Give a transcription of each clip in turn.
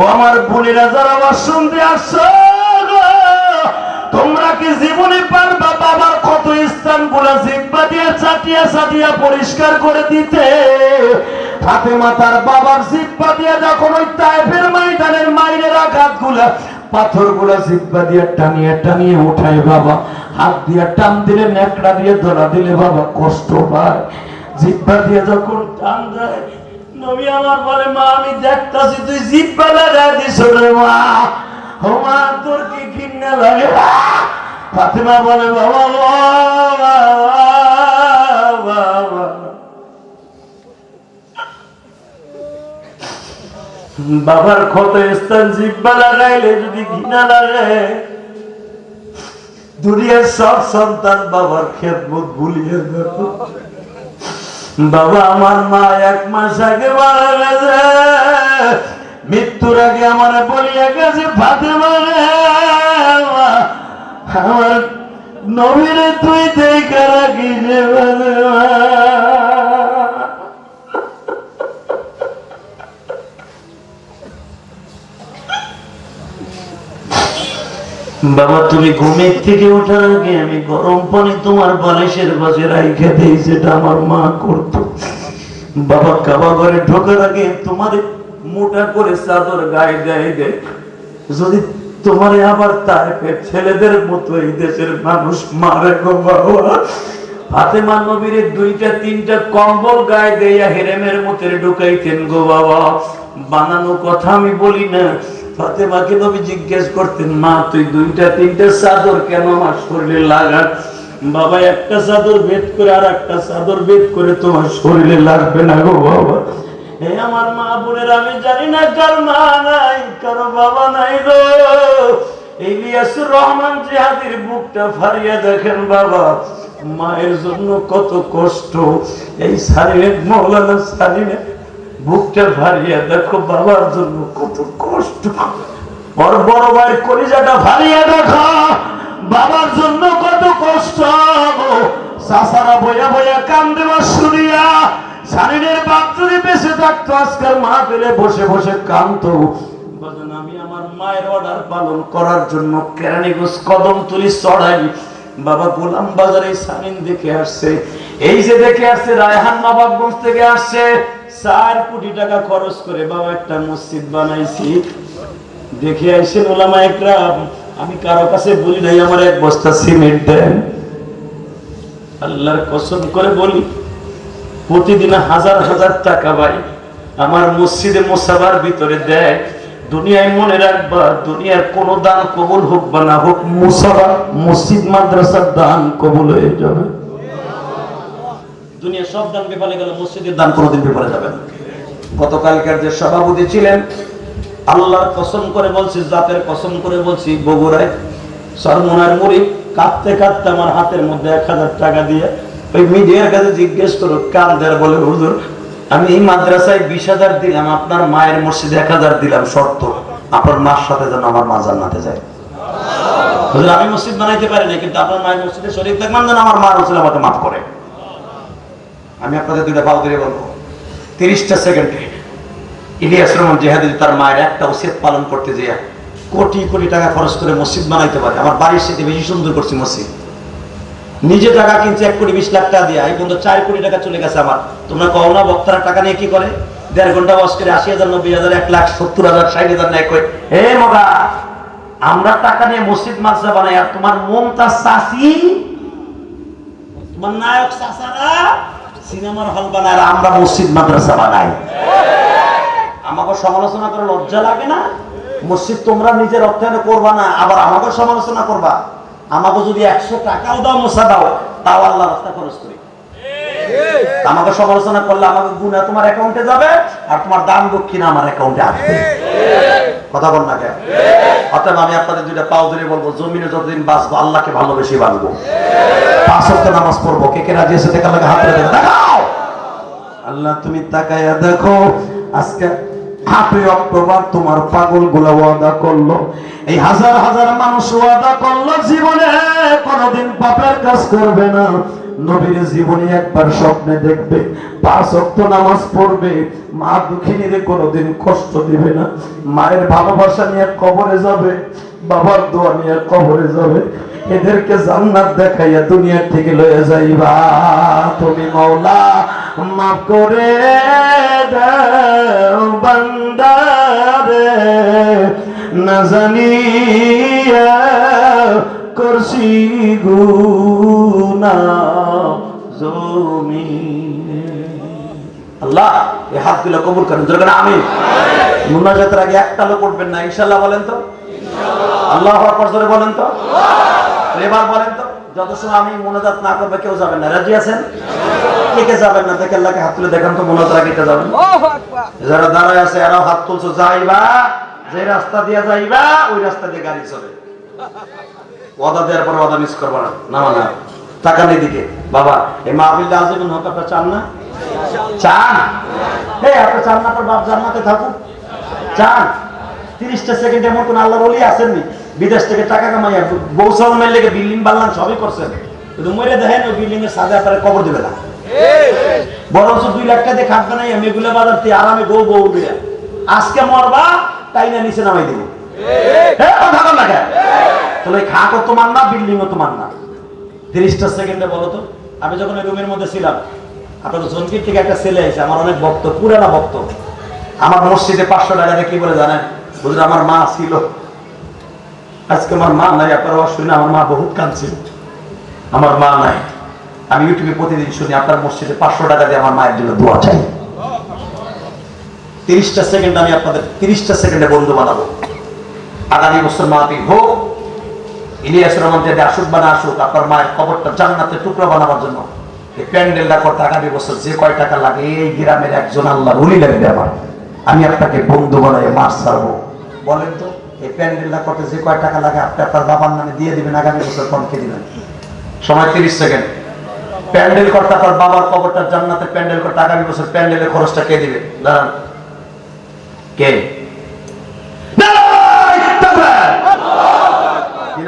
ও আমার বোনেরা, যারা আমার শুনতে আসছো তোমরা কি জীবনে পারবা বাবার কত স্থানগুলা জিব্বা দিয়ে চাটিয়া চাটিয়া পরিষ্কার করে দিতে? ফাতেমা তার বাবার জিব্বা দিয়ে যখন ওই তাইফের ময়দানের মাইরের আঘাতগুলা পাথরগুলা জিব্বা দিয়ে টানিয়ে টানিয়ে উঠায়, বাবা। হাত দিয়ে টান দিলে নেকড়া দিয়ে ধরা দিলে, বাবা, কষ্ট পায়। জিব্বা দিয়ে যখন টান দেয় নবী আমার বলে, মা, আমি দেখতাছি, তুই জিব্বা লাগা রে মা। তোর কি লাগে ফাতেমা বলে, বাবা বাবার ক্ষত স্থান জিব্বা লাগাইলে যদি ঘৃণা লাগে, দুনিয়ার সব সন্তান বাবার খেদমত ভুলিয়ে দেব। বাবা, আমার মা এক মাস আগে মারা গেছে। মৃত্যুর আগে আমার বলিয়া গেছে ভাতে মানে আমার নবীরে তুই দেখা রাখিস রে বাবা, তুমি ঘুমের থেকে ওঠার আগে আমি গরম পানি তোমার বালিশের পাশে রাইখে দেই, সেটা আমার মা করতো। বাবা, কাবা ঘরে ঢোকার আগে তোমার মোটা করে চাদর গায়ে গায়ে দেয়। যদি তোমারে আবার তাইফের ছেলেদের মতো এই দেশের মানুষ মারে গো বাবা। ফাতেমা নবীর দুইটা, তিনটা কম্বল গায়ে দেয়া হেরেমের মতো ঢুকাইতেন গো বাবা। বানানো কথা আমি বলি না। ফাতেমাকে নবী জিজ্ঞেস করতেন, মা, তুই দুইটা, তিনটা চাদর কেন আমার শরীরে লাগাস? বাবা, একটা চাদর বেদ করে আর একটা চাদর বেদ করে তোমার শরীরে লাগবে না গো বাবা। আমার মা বোনের, আমি জানি না কার মা নাই, কারও বাবা নাই ইলিয়াসুর রহমান দেখেন বাবা, মায়ের জন্য কত কষ্ট। এই সারিনে, মৌলানা সারিনে বুকটা ভারিয়া দেখো বাবার জন্য কত কষ্ট ওর বড় ভাইয়ের কলিজাটা ভারিয়া দেখো। বাবার জন্য কত কষ্ট। সাসারা বইয়া বইয়া কান্দে শুনিয়া শারীরের বাপ যদি বেঁচে থাকতো, আজকাল মা পেলে বসে বসে আমি আমার মায়ের অর্ডার পালন করার জন্য কেরানীগঞ্জ কদম তুলি চড়াই বাবা গোলাম বাজারে সামিন দেখে আসছে। এই যে দেখে আসছে, রায়হান নবাবগঞ্জ থেকে আসছে। চার কোটি টাকা খরচ করে বাবা একটা মসজিদ বানাইছি। দেখে আইসেন ওলামা একরাম, আমি কারও কাছে বলি নাই, আমার এক বস্তা সিমেন্ট দেন। আল্লাহর কসম করে বলি, প্রতিদিন হাজার হাজার টাকা ভাই আমার মসজিদে মোসাবার ভিতরে দেয়। দুনিয়ায় মনে রাখবা, দুনিয়ার কোন দান কবুল হোক বা না হোক মুসাবা মসজিদ, মাদ্রাসার দান কবুল হয়ে যাবে। দুনিয়া সব দান পেপালে গেল মসজিদের দান কোনোদিন পেপালে যাবে না। গতকালকার যে সভাপতি ছিলেন, আল্লাহর কসম করে বলছি, জাতের কসম করে বলছি, বগুড়ায় সরমনার মুড়ি কাঁদতে কাঁদতে আমার হাতের মধ্যে এক হাজার টাকা দিয়ে ওই মিডিয়ার কাছে জিজ্ঞেস করো কান দেয় বলে, হুজুর, আমি এই মাদ্রাসায় বিশ হাজার দিলাম, আপনার মায়ের মসজিদে এক হাজার দিলাম, শর্ত, আপনার মার সাথে যেন আমার মা জান্নাতে যায়। হুজুর, আমি মসজিদ বানাইতে পারি না কিন্তু আপনার মায়ের মসজিদে শরীর থাকবেন যেন আমার মার মসজিদ আমাকে মাফ করে। আমি আপনাদের দুইটা পাও দিয়ে বলব। তিরিশটা সেকেন্ডে ইলিয়াস রহমান জেহাদি তার মায়ের একটা উচিত পালন করতে যেয়ে কোটি কোটি টাকা খরচ করে মসজিদ বানাইতে পারে। আমার বাড়ির সাথে বেশি সুন্দর করছি মসজিদ। নিজে টাকা কিনছে, এক কোটি বিশ লাখ টাকা দিয়ে। এই পর্যন্ত চার কোটি টাকা চলে গেছে আমার। তোমরা কও না, বক্তারা টাকা নিয়ে কি করে? দেড় ঘণ্টা বস করে আশি হাজার, নব্বই হাজার, এক লাখ, সত্তর হাজার, ষাট হাজার নেয় কই? হে মগা আমরা টাকা নিয়ে মসজিদ মাদ্রাসা বানাই আর তোমার মমতাজ চাষি তোমার নায়ক চাষারা সিনেমার হল বানায় আর আমরা মসজিদ মাদ্রাসা বানাই। আমাকে সমালোচনা করে লজ্জা লাগে না? মসজিদ তোমরা নিজের অর্থায়নে করবা না আবার আমাকে সমালোচনা করবা? আমাকে যদি একশো টাকাও দাও মশা দাও তাও আল্লাহ রাস্তা খরচ করি। আমাকে সমালোচনা করলে আমাকে গুণা তোমার অ্যাকাউন্টে যাবে? আর তোমার দান দক্ষিণা আমার অ্যাকাউন্টে আসবে। কথা বল না কেন? অতএব আমি আপনাদের দুইটা পাও ধরে বলব, জমিনে যতদিন বাঁচবো, আল্লাহকে ভালোবেসে বাঁচবো। পাঁচ ওয়াক্ত নামাজ পড়ব। কে কে রাজি লাগে হাত দেখাও! আল্লাহ, তুমি তাকায়া দেখো, আজকে আটই অক্টোবর তোমার পাগলগুলা ওয়াদা করল। এই হাজার হাজার মানুষ ওয়াদা করল, জীবনে কোনোদিন পাপের কাজ করবে না। নবীর জীবনে একবার স্বপ্নে দেখবে। পাঁচ অক্ত নামাজ পড়বে, মা দুঃখিনীরে কোনোদিন কষ্ট দিবে না। মায়ের ভালোবাসা নিয়ে কবরে যাবে, বাবার দোয়া নিয়ে কবরে যাবে। এদেরকে জান্নাত দেখাইয়া দুনিয়া থেকে লয়ে যাইবা। তুমি মৌলা মাফ করে দাও বান্দারে, না জানিয়া করছি গুনা জমি আল্লাহ এই হাতগুলো কবুল করেন যেরকম আমি মুনাজাতের আগে একটা লোক উঠবেন না ইনশাল্লাহ বলেন তো। আল্লাহ আকবার জোরে বলেন তো। এবার বলেন তো যত সময় আমি মোনাজাত না করবে কেউ যাবেন না। রাজি আছেন? কে কে যাবেন না? দেখে আল্লাহকে হাত তুলে দেখান তো মোনাজাত আগে কে যাবেন? যারা দাঁড়ায় আছে এরাও হাত তুলছো যাইবা যে রাস্তা দিয়ে যাইবা ওই রাস্তা দিয়ে গাড়ি চলে। ওয়াদা দেওয়ার পর ওয়াদা মিস করবা না না টাকা নেই দিকে বাবা এই মাহবিল্লা আজীবন হোক আপনার চান না? চান? এই আপনার চান না আপনার বাপ জান্নাতে থাকুক? চান? তিরিশটা সেকেন্ড এমন কোন আল্লাহর অলি আসেননি বিদেশ থেকে টাকা কামাইয়া বৌসাল মেল লেগে বিল্ডিং বানলাম সবই করছেন। কিন্তু মরে দেখেন ওই বিল্ডিং এর সাথে আপনার কবর দিবে না। বরঞ্চ দুই লাখ টাকা দিয়ে খাটবে নাই আমি এগুলো বাজার থেকে আরামে বউ বউ আজকে মরবা তাই না নিচে নামাই দিব? হ্যাঁ, কথা না? তাহলে ওই খাটও তোমার না, বিল্ডিংও তোমার না। তিরিশটা সেকেন্ডে বলো তো। আমি যখন ওই রুমের মধ্যে ছিলাম, আপনার জনকির থেকে একটা ছেলে এসে আমার অনেক ভক্ত, পুরানা ভক্ত। আমার মসজিদে পাঁচশো টাকা দিয়ে কি বলে জানেন? বুঝলে আমার মা ছিল। আজকে আমার মা নাই, আপনার আওয়াজ শুনে আমার মা বহুত কাঁদছিল। আমার মা নাই। আমি ইউটিউবে প্রতিদিন শুনি, আপনার মসজিদে পাঁচশো টাকা দিয়ে আমার মায়ের জন্য দোয়া চাই। তিরিশটা সেকেন্ড আমি আপনাদের তিরিশটা সেকেন্ডে বন্ধু বানাবো। আগামী বছর মাহফিল হোক ইলিয়াস রহমান যদি আসুক বা আসুক, আপনার মায়ের কবরটা জান্নাতে টুকরো বানাবার জন্য। এই প্যান্ডেলটা করতে আগামী বছর যে কয় টাকা লাগে, এই গ্রামের একজন আল্লাহ উনি লাগবে আমার। আমি আপনাকে বন্ধু বানাই মাছ ছাড়বো। বলেন তো, এই প্যান্ডেলটা করতে যে কয় টাকা লাগে, আপনি আপনার বাবার নামে দিয়ে দিবেন, আগামী বছর কমকে দিবেন? সময় তিরিশ সেকেন্ড। প্যান্ডেল করতে আপনার বাবার কবরটা জান্নাতে প্যান্ডেল করতে আগামী বছর প্যান্ডেলের খরচটা কে দিবে? দাঁড়ান। কে?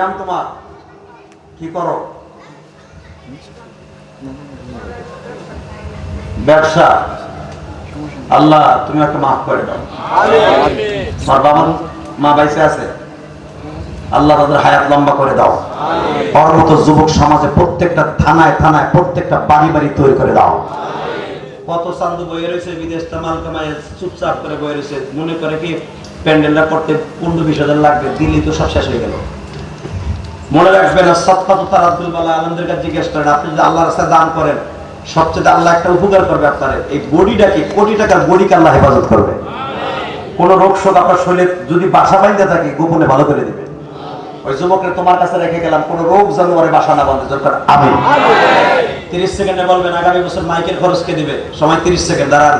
নাম তোমার। কি করো? ব্যবসা। আল্লাহ, তুমি একটা মাফ করে দাও। বাবা মা বাইসে আছে। আল্লাহ তাদের হায়াত লম্বা করে দাও। ওর যুবক সমাজে প্রত্যেকটা থানায় থানায় প্রত্যেকটা বাড়ি বাড়ি তৈরি করে দাও। কত চান্দু বয়ে রয়েছে বিদেশ মাল কামায় চুপচাপ করে বয়ে রয়েছে। মনে করে কি, প্যান্ডেলটা করতে পনেরো বিশ হাজার লাগবে, দিল্লি তো সব শেষ হয়ে গেল। মনে রাখবেন সৎপা তার আব্দুল বালা আলমদের কাছে জিজ্ঞেস করেন আপনি যদি আল্লাহর রাস্তায় দান করেন সবচেয়ে আল্লাহ একটা উপকার করবে আপনার। এই বডিটাকে কোটি টাকার বডিকে আল্লাহ হেফাজত করবে? কোন রোগ শোক আপনার শরীরে যদি বাসা বাইন্দে থাকে গোপনে ভালো করে দেবে। ওই যুবকের তোমার কাছে রেখে গেলাম কোন রোগ জানুয়ারে বাসা না বন্ধে দরকার আমি তিরিশ সেকেন্ডে বলবেন আগামী বছর মাইকের খরচ কে দিবে? সময় তিরিশ সেকেন্ড দাঁড়ান।